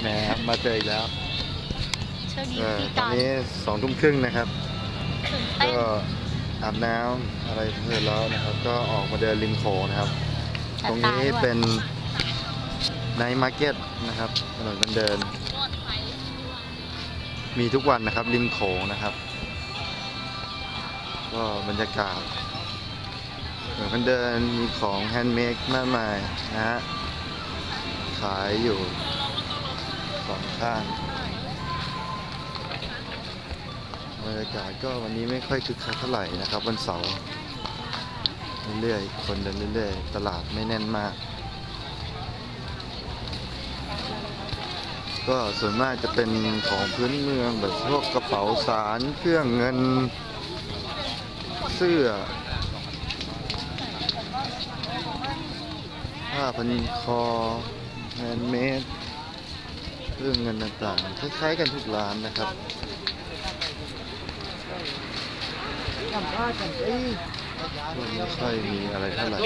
แหมมาเจออีกแล้วโชคดีเออที่ตตอนอนนี้สองทุ่มครึ่งนะครับ ตื่นเต้นก็อาบน้ำอะไรเสร็จแล้วนะครับ ก็ออกมาเดินริมโขงนะครับตรงนี้เป็นไนท์มาร์เก็ตนะครับถนนคนเดิน มีทุกวันนะครับ ริมโขงนะครับ ก็บรรยากาศถนนคนเดินมีของแฮนด์เมดมากมายนะฮะขายอยู่ส องข้างบรรยากาศก็วันนี้ไม่ค่อยคึกคักเท่าไหร่นะครับวันเสาร์เรื่อยๆคนเดินเรื่อยๆ ตลาดไม่แน่นมาก ก็ส่วนมากจะเป็นของพื้นเมืองแบบพวกกระเป๋าสารเครื่องเงินเสื้อผ้าพันคอแฮนด์เมด เรื่องเงินต่างๆคล้ายๆกันทุกร้านนะครับก็ไม่ค่อยมีอะไรเท่าไหร่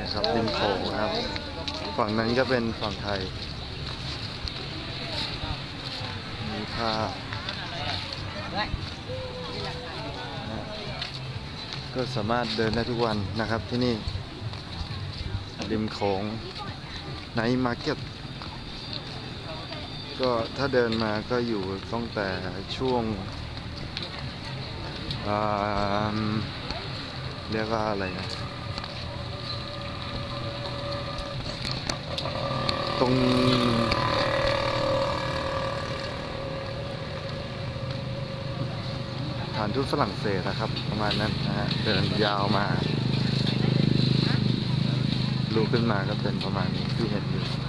นะครับริมโขงครับ ฝั่งนั้นก็เป็นฝั่งไทย มีผ้าก็สามารถเดินได้ทุกวันนะครับที่นี่ ริมโขงไนท์มาร์เก็ต ก็ถ้าเดินมาก็อยู่ตั้งแต่ช่วงเรียกว่าอะไรนะตรงฐานทูตฝรั่งเศสนะครับ ประมาณนั้นนะฮะเดินยาวมาลูขึ้นมาก็เป็นประมาณนี้ที่เห็นอยู่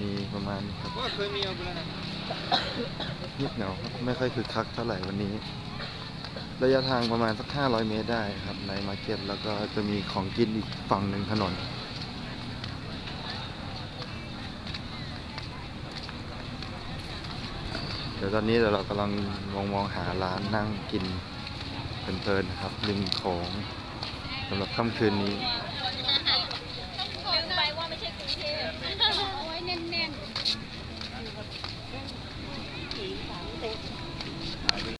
มีประมาณนี้ครับเงียบเหงาครับไม่ค่อยคึกคักเท่าไหร่วันนี้ ระยะทางประมาณสัก 500 เมตรได้ครับในมาร์เก็ตแล้วก็จะมีของกินอีกฝั่งหนึ่งถนนเดี๋ยวตอนนี้เดี๋ยวเรากำลังมองมองหาร้านนั่งกินเพลินๆนะครับริมโขงสำหรับค่ำคืนนี้